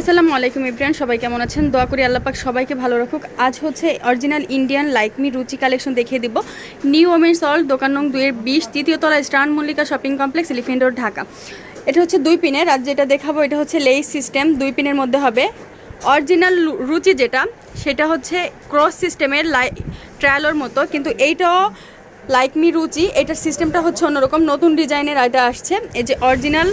আসসালামু আলাইকুম ইব্রান সবাই কেমন আছেন? দোয়া করি আল্লাহ পাক সবাইকে ভালো রাখুক। আজ হচ্ছে original Indian like me Ruchi collection দেখিয়ে দিব। নিউ ওমেন্স অল দোকান নং দুইয়ের বিশ, তৃতীয় তলা star Mallika shopping complex elephant road Dhaka. এটা হচ্ছে দুই পিনের আর যেটা দেখাবো এটা হচ্ছে লেই সিস্টেম দুই পিনের মধ্যে হবে। অরিজিনাল রুচি যেটা, সেটা হচ্ছে ক্রস সিস্টেমের লাই ট্রায়ালোর মতো, কিন্তু এইটাও লাইক মি রুচি এটার সিস্টেমটা হচ্ছে অন্যরকম, নতুন ডিজাইনের এটা আসছে। এই যে অরিজিনাল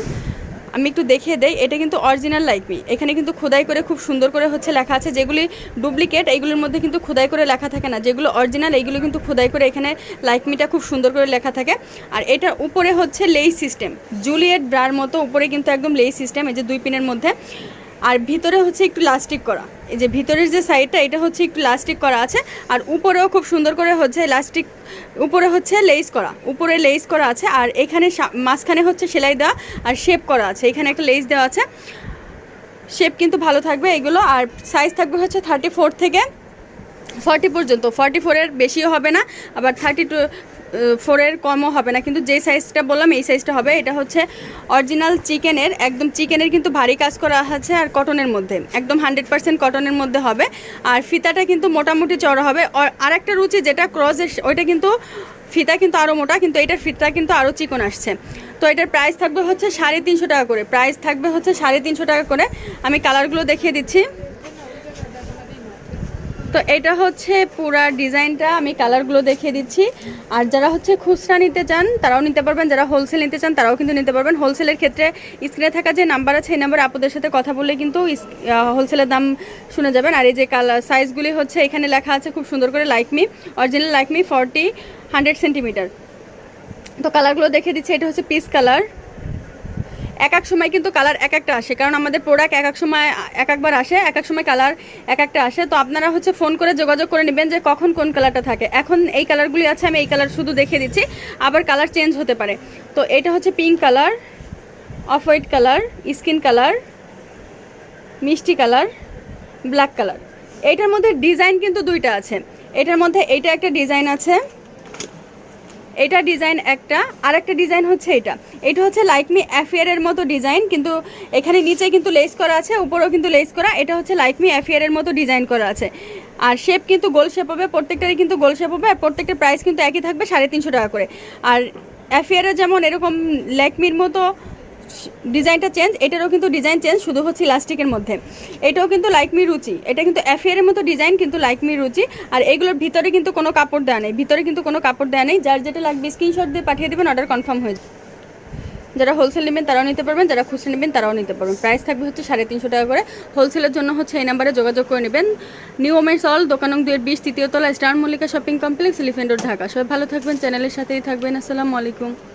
আমি একটু দেখিয়ে দেই, এটা কিন্তু অরিজিনাল লাইকমি এখানে কিন্তু খোদাই করে খুব সুন্দর করে হচ্ছে লেখা আছে, যেগুলি ডুপ্লিকেট এইগুলোর মধ্যে কিন্তু খোদাই করে লেখা থাকে না। যেগুলো অরিজিনাল এইগুলো কিন্তু খোদাই করে এখানে লাইকমিটা খুব সুন্দর করে লেখা থাকে। আর এটার উপরে হচ্ছে লেই সিস্টেম জুলিয়েট ব্রার মতো উপরে কিন্তু একদম লেই সিস্টেম এই যে দুই পিনের মধ্যে। আর ভিতরে হচ্ছে একটু লাস্টিক করা। এই যে ভিতরের যে সাইডটা এটা হচ্ছে একটু লাস্টিক করা আছে। আর উপরেও খুব সুন্দর করে হচ্ছে লাস্টিক উপরে হচ্ছে লেস করা। উপরে লেস করা আছে আর এখানে মাঝখানে হচ্ছে সেলাই দেওয়া আর শেপ করা আছে। এখানে একটা লেস দেওয়া আছে। শেপ কিন্তু ভালো থাকবে এগুলো। আর সাইজ থাকবে হচ্ছে থার্টি থেকে ফর্টি পর্যন্ত, ফর্টি ফোরের বেশিও হবে না, আবার থার্টি টু ফোরের কমও হবে না। কিন্তু যে সাইজটা বললাম, এই সাইজটা হবে। এটা হচ্ছে অরিজিনাল চিকেনের একদম চিকেনের কিন্তু ভারী কাজ করা আছে আর কটনের মধ্যে। একদম হান্ড্রেড পার্সেন্ট কটনের মধ্যে হবে। আর ফিতাটা কিন্তু মোটামুটি চড়া হবে। আর- একটা রুচি যেটা ক্রসের ওইটা কিন্তু ফিতা কিন্তু আরও মোটা, কিন্তু এটার ফিতা কিন্তু আরও চিকন আসছে। তো এটার প্রাইস থাকবে হচ্ছে সাড়ে তিনশো টাকা করে। প্রাইস থাকবে হচ্ছে সাড়ে তিনশো টাকা করে। আমি কালারগুলো দেখিয়ে দিচ্ছি। তো এটা হচ্ছে পুরা ডিজাইনটা, আমি কালারগুলো দেখিয়ে দিচ্ছি। আর যারা হচ্ছে খুচরা নিতে চান, তারাও নিতে পারবেন। যারা হোলসেল নিতে চান, তারাও কিন্তু নিতে পারবেন। হোলসেলের ক্ষেত্রে স্ক্রিনে থাকা যে নাম্বার আছে, এই নাম্বারে আপনাদের সাথে কথা বললে কিন্তু হোলসেলের দাম শুনে যাবেন। আর এই যে কালার সাইজগুলি হচ্ছে, এখানে লেখা আছে খুব সুন্দর করে like me original like me forty hundred centimetre তো কালারগুলো দেখিয়ে দিচ্ছি, এটা হচ্ছে পিস কালার এক এক সময় কিন্তু কালার এক একটা আসে। কারণ আমাদের প্রোডাক্ট এক এক সময়, এক একবার আসে, এক এক সময় কালার এক একটা আসে। তো আপনারা হচ্ছে ফোন করে যোগাযোগ করে নেবেন যে কখন কোন কালারটা থাকে। এখন এই কালারগুলি আছে, আমি এই কালার শুধু দেখিয়ে দিচ্ছি। আবার কালার চেঞ্জ হতে পারে। তো এটা হচ্ছে pink colour off white colour skin colour মিষ্টি কালার ব্ল্যাক কালার এইটার মধ্যে ডিজাইন কিন্তু দুইটা আছে। এটার মধ্যে এইটা একটা ডিজাইন আছে। এটা ডিজাইন একটা আর একটা ডিজাইন হচ্ছে এটা। এটা হচ্ছে লাইকমি অ্যাফিয়ারের মতো ডিজাইন কিন্তু এখানে নিচে কিন্তু লেস করা আছে, উপরেও কিন্তু লেস করা। এটা হচ্ছে লাইকমি অ্যাফিয়ারের মতো ডিজাইন করা আছে। আর শেপ কিন্তু গোল শেপ হবে, প্রত্যেকটারই কিন্তু গোল শেপ হবে, আর প্রত্যেকটার প্রাইস কিন্তু একই থাকবে, সাড়ে তিনশো টাকা করে। আর অ্যাফিয়ারের যেমন এরকম ল্যাকমির মতো ডিজাইনটা চেঞ্জ এটারও কিন্তু ডিজাইন চেঞ্জ শুধু হচ্ছে ইলাস্টিকের মধ্যে। এটাও কিন্তু লাইক মি রুচি। এটা কিন্তু অ্যাফিয়ারের মতো ডিজাইন কিন্তু লাইক মি রুচি। আর এগুলোর ভিতরে কিন্তু কোনো কাপড় দেওয়া নেই। ভিতরে কিন্তু কোনো কাপড় দেওয়া নেই। যার যেটা লাগবে স্ক্রিনশট দিয়ে পাঠিয়ে দেবেন অর্ডার কনফার্ম হয়ে যাবে। যারা হোলসেল নেবেন, তারাও নিতে পারবেন। যারা খুচরা নেবেন, তারাও নিতে পারবেন। প্রাইস থাকবে হচ্ছে সাড়ে তিনশো টাকা করে। হোলসেলের জন্য হচ্ছে এই নাম্বারে যোগাযোগ করে নেবেন। নিউ ওমেন্স অল দোকানং দুয়ের বিশ, তৃতীয় তলা star Mallika shopping complex elephant Dhaka. সবাই ভালো থাকবেন চ্যানেলের সাথেই থাকবেন। আসসালামু আলাইকুম।